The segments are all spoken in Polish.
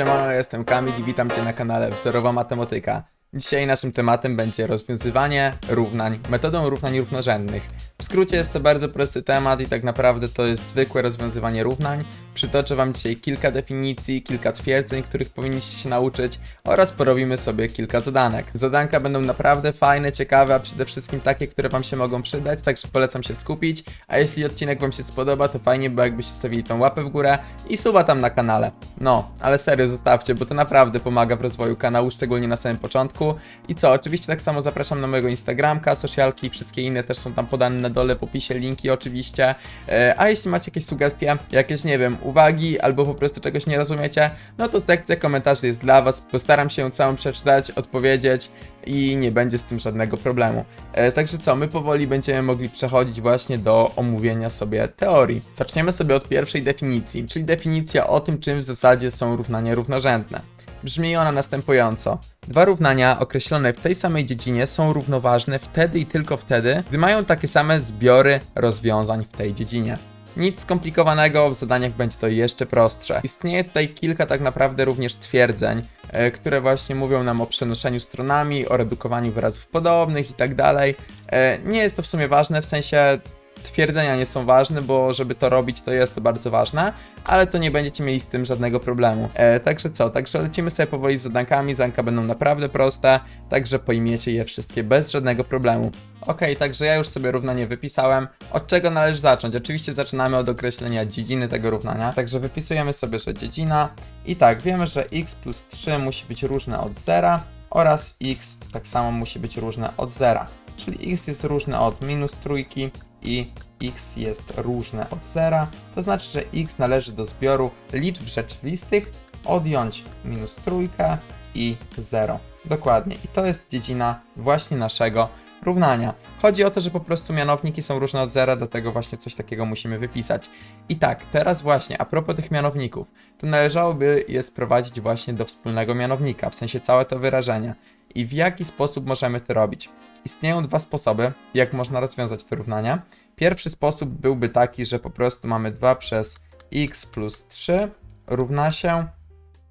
Siemano, jestem Kamil i witam Cię na kanale Wzorowa Matematyka. Dzisiaj naszym tematem będzie rozwiązywanie równań metodą równań równorzędnych. W skrócie jest to bardzo prosty temat i tak naprawdę to jest zwykłe rozwiązywanie równań. Przytoczę Wam dzisiaj kilka definicji, kilka twierdzeń, których powinniście się nauczyć oraz porobimy sobie kilka zadanek. Zadanka będą naprawdę fajne, ciekawe, a przede wszystkim takie, które Wam się mogą przydać, także polecam się skupić. A jeśli odcinek Wam się spodoba, to fajnie by jakbyście stawili tą łapę w górę i suba tam na kanale. No, ale serio zostawcie, bo to naprawdę pomaga w rozwoju kanału, szczególnie na samym początku. I co, oczywiście tak samo zapraszam na mojego Instagramka, socialki wszystkie inne też są tam podane na dole w opisie, linki oczywiście. E, A jeśli macie jakieś sugestie, jakieś, nie wiem, uwagi albo po prostu czegoś nie rozumiecie, no to sekcja komentarzy jest dla Was. Postaram się całą przeczytać, odpowiedzieć i nie będzie z tym żadnego problemu. E, Także co, my powoli będziemy mogli przechodzić właśnie do omówienia sobie teorii. Zaczniemy sobie od pierwszej definicji, czyli definicja o tym, czym w zasadzie są równania równorzędne. Brzmi ona następująco. Dwa równania określone w tej samej dziedzinie są równoważne wtedy i tylko wtedy, gdy mają takie same zbiory rozwiązań w tej dziedzinie. Nic skomplikowanego, w zadaniach będzie to jeszcze prostsze. Istnieje tutaj kilka tak naprawdę również twierdzeń, e, które właśnie mówią nam o przenoszeniu stronami, o redukowaniu wyrazów podobnych i tak dalej. E, Nie jest to w sumie ważne, w sensie twierdzenia nie są ważne, bo żeby to robić, to jest to bardzo ważne, ale to nie będziecie mieli z tym żadnego problemu. E, także co, także lecimy sobie powoli z zadankami, zanka będą naprawdę proste, także pojmiecie je wszystkie bez żadnego problemu. Ok, także ja już sobie równanie wypisałem. Od czego należy zacząć? Oczywiście zaczynamy od określenia dziedziny tego równania, także wypisujemy sobie, że dziedzina i tak, wiemy, że x plus 3 musi być różne od 0 oraz x tak samo musi być różne od 0. Czyli x jest różne od minus trójki i x jest różne od 0. To znaczy, że x należy do zbioru liczb rzeczywistych odjąć minus trójkę i 0. Dokładnie. I to jest dziedzina właśnie naszego równania. Chodzi o to, że po prostu mianowniki są różne od zera, dlatego właśnie coś takiego musimy wypisać. I tak, teraz właśnie, a propos tych mianowników, to należałoby je sprowadzić właśnie do wspólnego mianownika, w sensie całe to wyrażenie. I w jaki sposób możemy to robić? Istnieją dwa sposoby, jak można rozwiązać te równania. Pierwszy sposób byłby taki, że po prostu mamy 2 przez x plus 3 równa się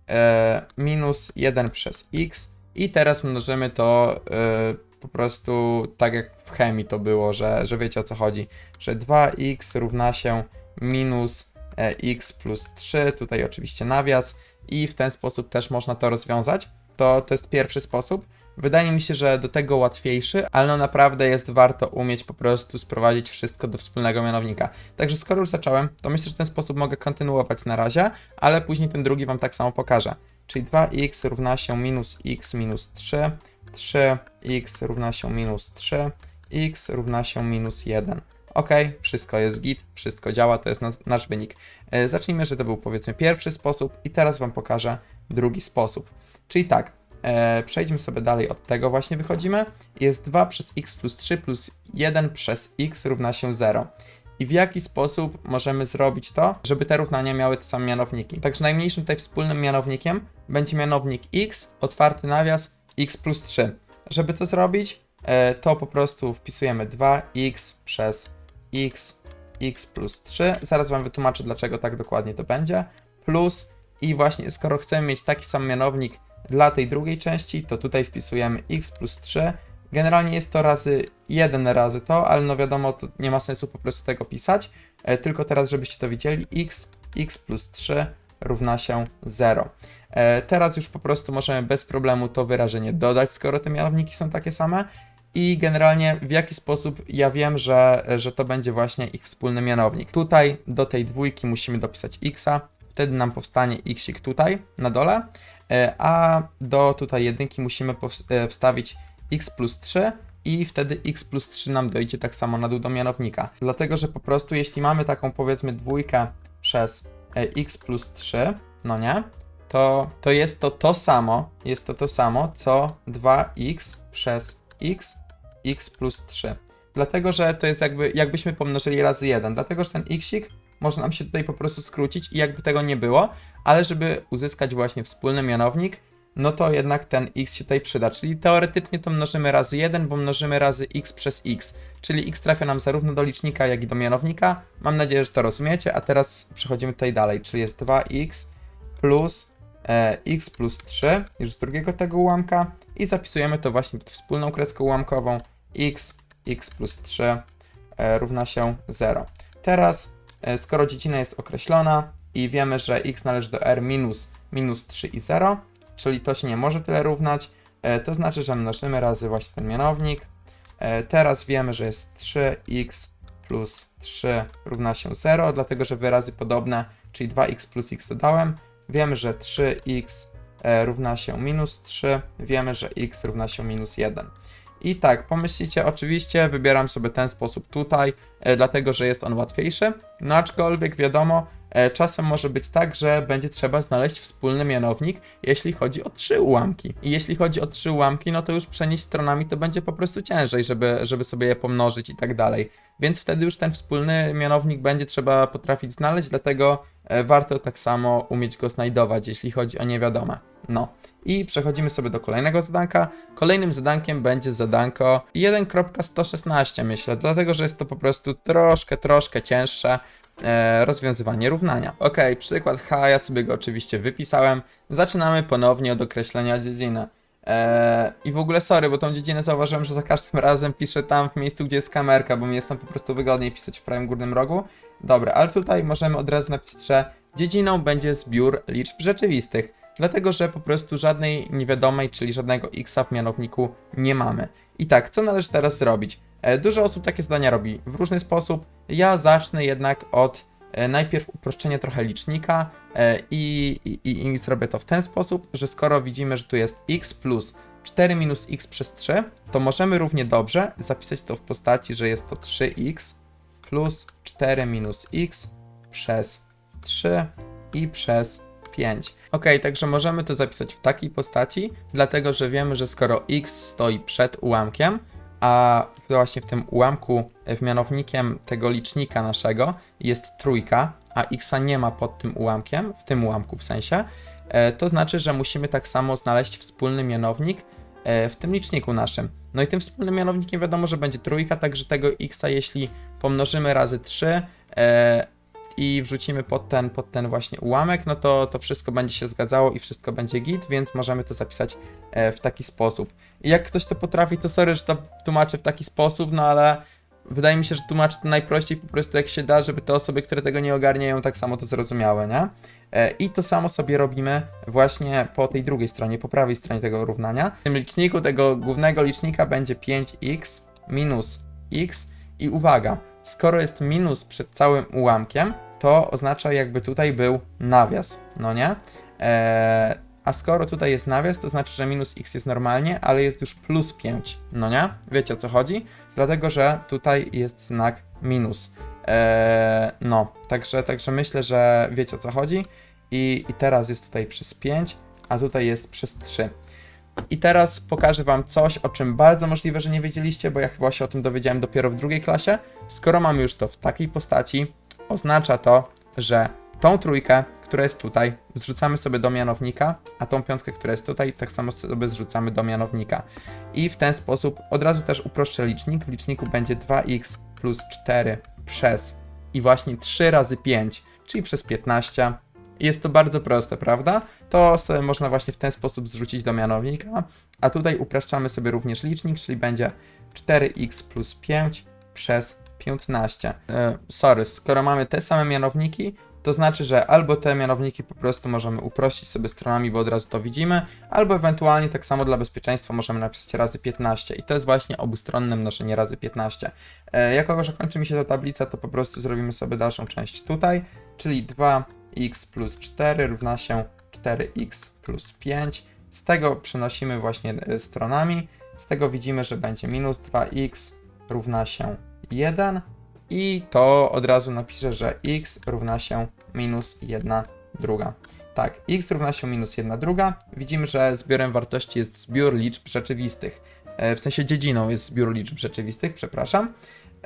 e, minus 1 przez x i teraz mnożymy to e, po prostu tak jak w chemii to było, że, że wiecie o co chodzi, że 2x równa się minus e, x plus 3, tutaj oczywiście nawias i w ten sposób też można to rozwiązać. To, to jest pierwszy sposób. Wydaje mi się, że do tego łatwiejszy, ale no naprawdę jest warto umieć po prostu sprowadzić wszystko do wspólnego mianownika. Także skoro już zacząłem, to myślę, że w ten sposób mogę kontynuować na razie, ale później ten drugi Wam tak samo pokażę. Czyli 2x równa się minus x minus 3, 3x równa się minus 3, x równa się minus 1. Ok, wszystko jest git, wszystko działa, to jest nas, nasz wynik. E, zacznijmy, że to był powiedzmy pierwszy sposób i teraz Wam pokażę drugi sposób. Czyli tak, e, przejdźmy sobie dalej od tego właśnie wychodzimy. Jest 2 przez x plus 3 plus 1 przez x równa się 0. I w jaki sposób możemy zrobić to, żeby te równania miały te same mianowniki? Także najmniejszym tutaj wspólnym mianownikiem będzie mianownik x, otwarty nawias, x plus 3. Żeby to zrobić, e, to po prostu wpisujemy 2x przez x, x plus 3. Zaraz Wam wytłumaczę, dlaczego tak dokładnie to będzie. Plus i właśnie skoro chcemy mieć taki sam mianownik dla tej drugiej części, to tutaj wpisujemy x plus 3. Generalnie jest to razy 1 razy to, ale no wiadomo, to nie ma sensu po prostu tego pisać. E, tylko teraz, żebyście to widzieli, x, x plus 3 równa się 0. E, teraz już po prostu możemy bez problemu to wyrażenie dodać, skoro te mianowniki są takie same. I generalnie w jaki sposób ja wiem, że, że to będzie właśnie ich wspólny mianownik. Tutaj do tej dwójki musimy dopisać xa, wtedy nam powstanie xik tutaj na dole, a do tutaj jedynki musimy e, wstawić x plus 3 i wtedy x plus 3 nam dojdzie tak samo na dół do mianownika. Dlatego, że po prostu jeśli mamy taką powiedzmy dwójkę przez e, x plus 3, no nie, to, to jest to to samo, jest to to samo, co 2x przez x, x plus 3. Dlatego, że to jest jakby, jakbyśmy pomnożyli razy 1, dlatego, że ten xik może nam się tutaj po prostu skrócić i jakby tego nie było, ale żeby uzyskać właśnie wspólny mianownik, no to jednak ten x się tutaj przyda, czyli teoretycznie to mnożymy razy 1, bo mnożymy razy x przez x, czyli x trafia nam zarówno do licznika, jak i do mianownika. Mam nadzieję, że to rozumiecie, a teraz przechodzimy tutaj dalej, czyli jest 2x plus e, x plus 3 już z drugiego tego ułamka. I zapisujemy to właśnie pod wspólną kreską ułamkową. X, x plus 3 e, równa się 0. Teraz, skoro dziedzina jest określona i wiemy, że x należy do r minus, minus 3 i 0, czyli to się nie może tyle równać, e, to znaczy, że mnożymy razy właśnie ten mianownik. E, Teraz wiemy, że jest 3x plus 3 równa się 0, dlatego że wyrazy podobne, czyli 2x plus x dodałem. Wiemy, że 3x e, równa się minus 3, wiemy, że x równa się minus 1. I tak, pomyślicie, oczywiście wybieram sobie ten sposób tutaj, e, dlatego że jest on łatwiejszy, no aczkolwiek wiadomo, e, czasem może być tak, że będzie trzeba znaleźć wspólny mianownik, jeśli chodzi o trzy ułamki. I jeśli chodzi o trzy ułamki, no to już przenieść stronami to będzie po prostu ciężej, żeby, żeby sobie je pomnożyć i tak dalej. Więc wtedy już ten wspólny mianownik będzie trzeba potrafić znaleźć, dlatego e, warto tak samo umieć go znajdować, jeśli chodzi o niewiadome. No. I przechodzimy sobie do kolejnego zadanka. Kolejnym zadankiem będzie zadanko 1.116 myślę, dlatego że jest to po prostu troszkę, troszkę cięższe e, rozwiązywanie równania. Ok, przykład H, ja sobie go oczywiście wypisałem. Zaczynamy ponownie od określenia dziedziny. E, I w ogóle sorry, bo tą dziedzinę zauważyłem, że za każdym razem piszę tam w miejscu, gdzie jest kamerka, bo mi jest tam po prostu wygodniej pisać w prawym górnym rogu. Dobra, ale tutaj możemy od razu napisać, że dziedziną będzie zbiór liczb rzeczywistych, dlatego że po prostu żadnej niewiadomej, czyli żadnego x w mianowniku nie mamy. I tak, co należy teraz zrobić? E, Dużo osób takie zadania robi w różny sposób. Ja zacznę jednak od e, najpierw uproszczenia trochę licznika e, i, i, i zrobię to w ten sposób, że skoro widzimy, że tu jest x plus 4 minus x przez 3, to możemy równie dobrze zapisać to w postaci, że jest to 3x plus 4 minus x przez 3 i przez 5. Ok, także możemy to zapisać w takiej postaci, dlatego że wiemy, że skoro x stoi przed ułamkiem, a właśnie w tym ułamku w mianownikiem tego licznika naszego jest trójka, a x nie ma pod tym ułamkiem, w tym ułamku w sensie, e, to znaczy, że musimy tak samo znaleźć wspólny mianownik e, w tym liczniku naszym. No i tym wspólnym mianownikiem wiadomo, że będzie trójka, także tego x, jeśli pomnożymy razy 3 e, i wrzucimy pod ten, pod ten właśnie ułamek, no to to wszystko będzie się zgadzało i wszystko będzie git, więc możemy to zapisać e, w taki sposób. I jak ktoś to potrafi, to sorry, że to tłumaczę w taki sposób, no ale wydaje mi się, że tłumaczę to najprościej po prostu jak się da, żeby te osoby, które tego nie ogarniają, tak samo to zrozumiały, nie? E, I to samo sobie robimy właśnie po tej drugiej stronie, po prawej stronie tego równania. W tym liczniku, tego głównego licznika będzie 5x minus x i uwaga, skoro jest minus przed całym ułamkiem, to oznacza jakby tutaj był nawias, no nie? Eee, a skoro tutaj jest nawias, to znaczy, że minus x jest normalnie, ale jest już plus 5, no nie? Wiecie o co chodzi? Dlatego, że tutaj jest znak minus. Eee, no, także, także myślę, że wiecie o co chodzi. I, I teraz jest tutaj przez 5, a tutaj jest przez 3. I teraz pokażę Wam coś, o czym bardzo możliwe, że nie wiedzieliście, bo ja chyba się o tym dowiedziałem dopiero w drugiej klasie. Skoro mamy już to w takiej postaci, oznacza to, że tą trójkę, która jest tutaj, zrzucamy sobie do mianownika, a tą piątkę, która jest tutaj, tak samo sobie zrzucamy do mianownika. I w ten sposób od razu też uproszczę licznik. W liczniku będzie 2x plus 4 przez i właśnie 3 razy 5, czyli przez 15. Jest to bardzo proste, prawda? To sobie można właśnie w ten sposób zrzucić do mianownika, a tutaj upraszczamy sobie również licznik, czyli będzie 4x plus 5 przez 15. E, sorry, skoro mamy te same mianowniki, to znaczy, że albo te mianowniki po prostu możemy uprościć sobie stronami, bo od razu to widzimy, albo ewentualnie tak samo dla bezpieczeństwa możemy napisać razy 15 i to jest właśnie obustronne mnożenie razy 15. E, jako, że kończy mi się ta tablica, to po prostu zrobimy sobie dalszą część tutaj, czyli 2x plus 4 równa się 4x plus 5. Z tego przenosimy właśnie e, stronami, z tego widzimy, że będzie minus 2x równa się 1 i to od razu napiszę, że x równa się minus 1 druga. Tak, x równa się minus 1 druga. Widzimy, że zbiorem wartości jest zbiór liczb rzeczywistych. e, w sensie dziedziną jest zbiór liczb rzeczywistych, przepraszam.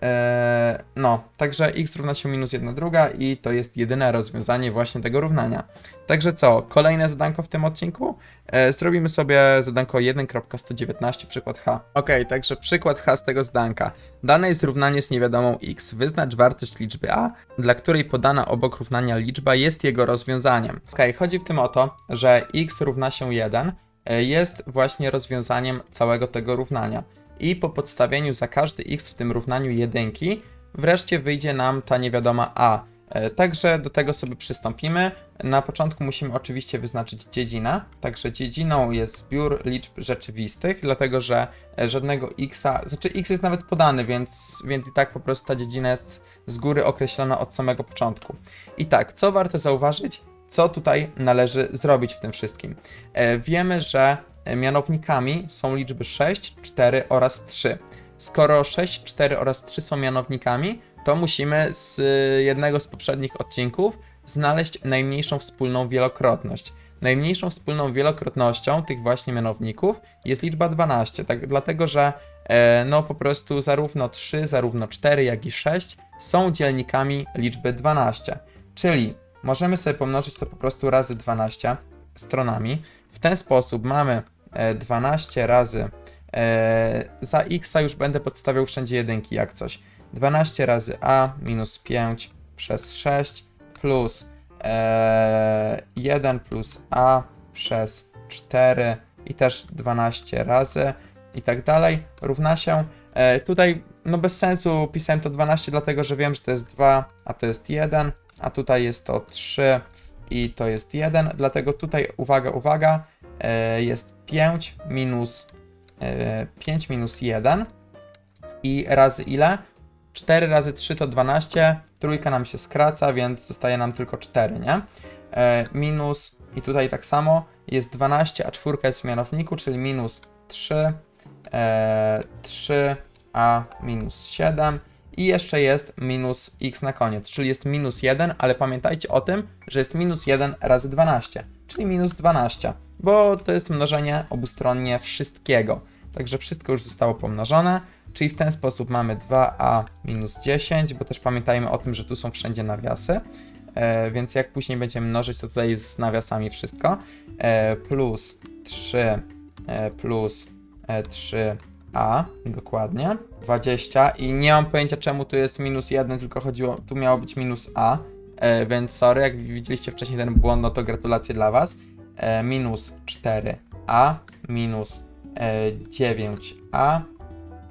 E, no, także x równa się minus 1 druga i to jest jedyne rozwiązanie właśnie tego równania. Także co, kolejne zadanko w tym odcinku? E, zrobimy sobie zadanko 1.119, przykład h. Ok, także przykład h z tego zadanka. Dane jest równanie z niewiadomą x. Wyznacz wartość liczby a, dla której podana obok równania liczba jest jego rozwiązaniem. Ok, chodzi w tym o to, że x równa się 1 e, jest właśnie rozwiązaniem całego tego równania. I po podstawieniu za każdy x w tym równaniu jedynki, wreszcie wyjdzie nam ta niewiadoma a. E, Także do tego sobie przystąpimy. Na początku musimy oczywiście wyznaczyć dziedzinę. Także dziedziną jest zbiór liczb rzeczywistych, dlatego że e, żadnego xa, znaczy x jest nawet podany, więc, więc i tak po prostu ta dziedzina jest z góry określona od samego początku. I tak, co warto zauważyć? Co tutaj należy zrobić w tym wszystkim? E, Wiemy, że mianownikami są liczby 6, 4 oraz 3. Skoro 6, 4 oraz 3 są mianownikami, to musimy z y, jednego z poprzednich odcinków znaleźć najmniejszą wspólną wielokrotność. Najmniejszą wspólną wielokrotnością tych właśnie mianowników jest liczba 12, tak, dlatego że e, no po prostu zarówno 3, zarówno 4, jak i 6 są dzielnikami liczby 12. Czyli możemy sobie pomnożyć to po prostu razy 12 stronami. W ten sposób mamy e, 12 razy e, za x już będę podstawiał wszędzie jedynki jak coś. 12 razy a minus 5 przez 6 plus e, 1 plus a przez 4 i też 12 razy i tak dalej równa się. E, tutaj no bez sensu pisałem to 12, dlatego że wiem, że to jest 2, a to jest 1, a tutaj jest to 3 i to jest 1, dlatego tutaj uwaga, uwaga, e, jest 5 minus e, 5 minus 1 i razy ile? 4 razy 3 to 12, trójka nam się skraca, więc zostaje nam tylko 4, nie? E, minus, i tutaj tak samo, jest 12, a czwórka jest w mianowniku, czyli minus 3, e, 3, a minus 7 i jeszcze jest minus x na koniec, czyli jest minus 1, ale pamiętajcie o tym, że jest minus 1 razy 12, czyli minus 12, bo to jest mnożenie obustronnie wszystkiego. Także wszystko już zostało pomnożone, czyli w ten sposób mamy 2a minus 10, bo też pamiętajmy o tym, że tu są wszędzie nawiasy, e, więc jak później będziemy mnożyć, to tutaj z nawiasami wszystko, e, plus 3 e, plus e, 3a, dokładnie, 20 i nie mam pojęcia czemu tu jest minus 1, tylko chodziło, tu miało być minus a, e, więc sorry, jak widzieliście wcześniej ten błąd, no to gratulacje dla Was, minus 4a, minus e, 9a,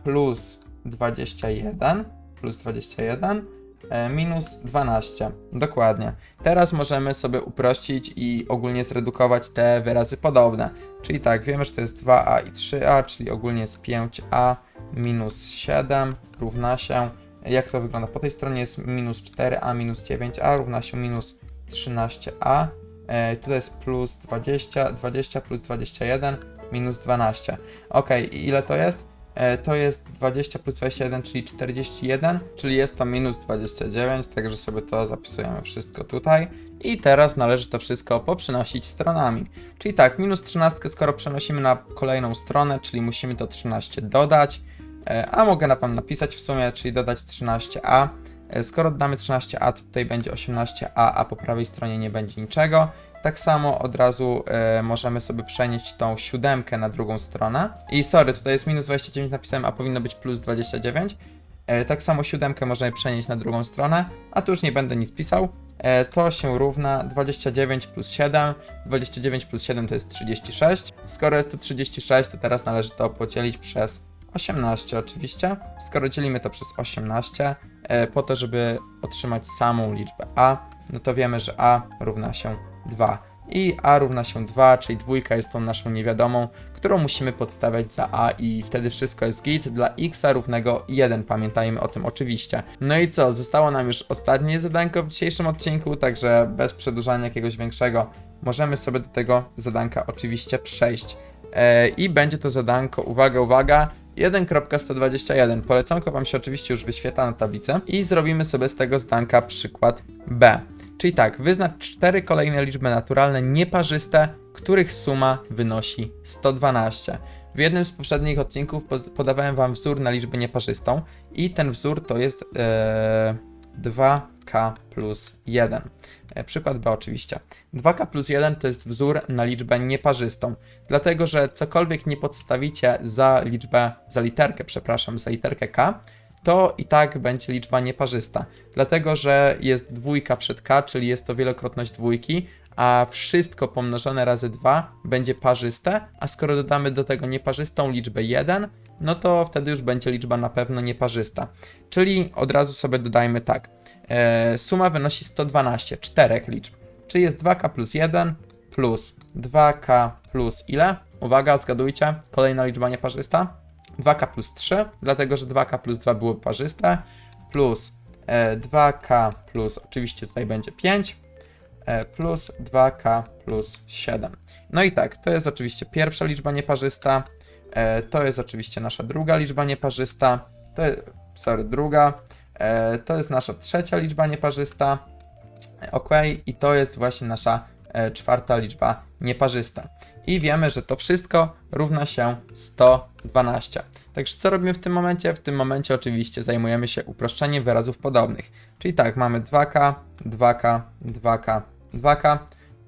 plus 21, plus 21, e, minus 12. Dokładnie. Teraz możemy sobie uprościć i ogólnie zredukować te wyrazy podobne. Czyli tak, wiemy, że to jest 2a i 3a, czyli ogólnie jest 5a minus 7 równa się. Jak to wygląda? Po tej stronie jest minus 4a minus 9a równa się minus 13a. E, tutaj jest plus 20, 20 plus 21 minus 12. Ok, ile to jest? E, to jest 20 plus 21, czyli 41, czyli jest to minus 29, także sobie to zapisujemy wszystko tutaj. I teraz należy to wszystko poprzenosić stronami. Czyli tak, minus 13 skoro przenosimy na kolejną stronę, czyli musimy to 13 dodać, e, a mogę na Wam napisać w sumie, czyli dodać 13a. E, Skoro dodamy 13a, to tutaj będzie 18a, a po prawej stronie nie będzie niczego. Tak samo od razu e, możemy sobie przenieść tą siódemkę na drugą stronę. I sorry, tutaj jest minus 29 napisałem, a powinno być plus 29. E, tak samo siódemkę możemy przenieść na drugą stronę, a tu już nie będę nic pisał. To się równa 29 plus 7. 29 plus 7 to jest 36. Skoro jest to 36, to teraz należy to podzielić przez 18 oczywiście. Skoro dzielimy to przez 18, e, po to, żeby otrzymać samą liczbę a, no to wiemy, że a równa się 2. I a równa się 2, czyli dwójka jest tą naszą niewiadomą, którą musimy podstawiać za a i wtedy wszystko jest git. Dla x równego 1, pamiętajmy o tym oczywiście. No i co, zostało nam już ostatnie zadanko w dzisiejszym odcinku, także bez przedłużania jakiegoś większego możemy sobie do tego zadanka oczywiście przejść. E, I będzie to zadanko, uwaga, uwaga, 1.121. Polecanko Wam się oczywiście już wyświetla na tablicy i zrobimy sobie z tego zdanka przykład B. Czyli tak, wyznacz cztery kolejne liczby naturalne nieparzyste, których suma wynosi 112. W jednym z poprzednich odcinków podawałem Wam wzór na liczbę nieparzystą i ten wzór to jest e, yy, 2 k plus 1. E, przykład B oczywiście. 2k plus 1 to jest wzór na liczbę nieparzystą, dlatego że cokolwiek nie podstawicie za liczbę, za literkę, przepraszam, za literkę k, to i tak będzie liczba nieparzysta, dlatego że jest dwójka przed k, czyli jest to wielokrotność dwójki, a wszystko pomnożone razy 2 będzie parzyste, a skoro dodamy do tego nieparzystą liczbę 1, no to wtedy już będzie liczba na pewno nieparzysta. Czyli od razu sobie dodajmy tak. E, suma wynosi 112, czterech liczb. Czyli jest 2k plus 1 plus 2k plus ile? Uwaga, zgadujcie. Kolejna liczba nieparzysta. 2k plus 3, dlatego że 2k plus 2 było parzyste, plus e, 2k plus, oczywiście tutaj będzie 5, e, plus 2k plus 7. No i tak, to jest oczywiście pierwsza liczba nieparzysta, e, to jest oczywiście nasza druga liczba nieparzysta, to jest, sorry, druga, e, to jest nasza trzecia liczba nieparzysta, e, ok, i to jest właśnie nasza e, czwarta liczba nieparzysta. I wiemy, że to wszystko równa się 112. Także co robimy w tym momencie? W tym momencie oczywiście zajmujemy się uproszczeniem wyrazów podobnych. Czyli tak, mamy 2k, 2k, 2k, 2k.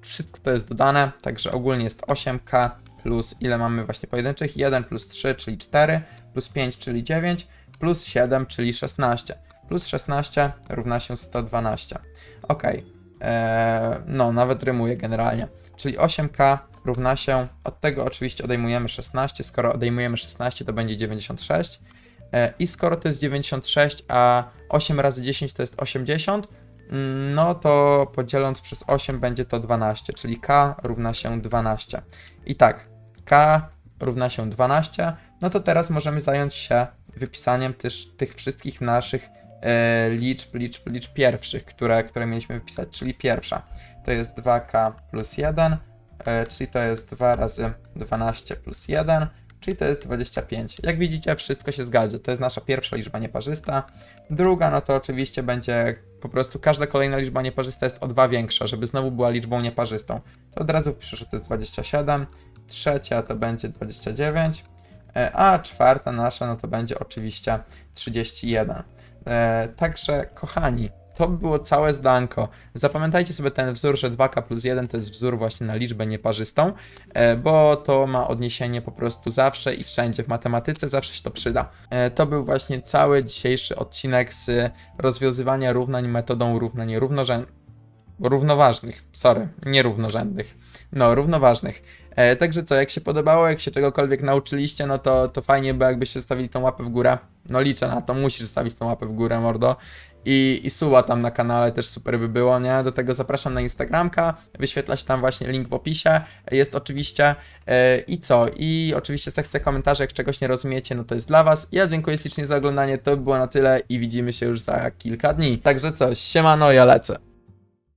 Wszystko to jest dodane, także ogólnie jest 8k plus ile mamy właśnie pojedynczych? 1 plus 3, czyli 4, plus 5, czyli 9, plus 7, czyli 16. Plus 16 równa się 112. Ok. Eee, no, nawet rymuje generalnie. Czyli 8k równa się, od tego oczywiście odejmujemy 16, skoro odejmujemy 16 to będzie 96 e, i skoro to jest 96, a 8 razy 10 to jest 80, mm, no to podzieląc przez 8 będzie to 12, czyli k równa się 12. I tak, k równa się 12, no to teraz możemy zająć się wypisaniem też tych wszystkich naszych e, liczb, liczb, liczb pierwszych, które, które mieliśmy wypisać, czyli pierwsza to jest 2k plus 1, e, czyli to jest 2 razy 12 plus 1, czyli to jest 25. Jak widzicie, wszystko się zgadza. To jest nasza pierwsza liczba nieparzysta. Druga, no to oczywiście będzie po prostu każda kolejna liczba nieparzysta jest o 2 większa, żeby znowu była liczbą nieparzystą. To od razu piszę, że to jest 27. Trzecia to będzie 29. e, A czwarta nasza, no to będzie oczywiście 31. E, także, kochani, to by było całe zdanko. Zapamiętajcie sobie ten wzór, że 2k plus 1 to jest wzór właśnie na liczbę nieparzystą, e, bo to ma odniesienie po prostu zawsze i wszędzie w matematyce, zawsze się to przyda. E, To był właśnie cały dzisiejszy odcinek z rozwiązywania równań metodą równań. Równoważnych, sorry, nie równorzędnych. No, równoważnych. E, także co, jak się podobało, jak się czegokolwiek nauczyliście, no to, to fajnie by jakbyście stawili tą łapę w górę. No liczę na to, musisz stawić tą łapę w górę, mordo. I, i suba tam na kanale też super by było, nie? Do tego zapraszam na Instagramka, wyświetla się tam właśnie link w opisie, jest oczywiście. E, I co? I oczywiście sekcja komentarzy, jak czegoś nie rozumiecie, no to jest dla was. Ja dziękuję ślicznie za oglądanie, to by było na tyle i widzimy się już za kilka dni. Także co, siemano, ja lecę.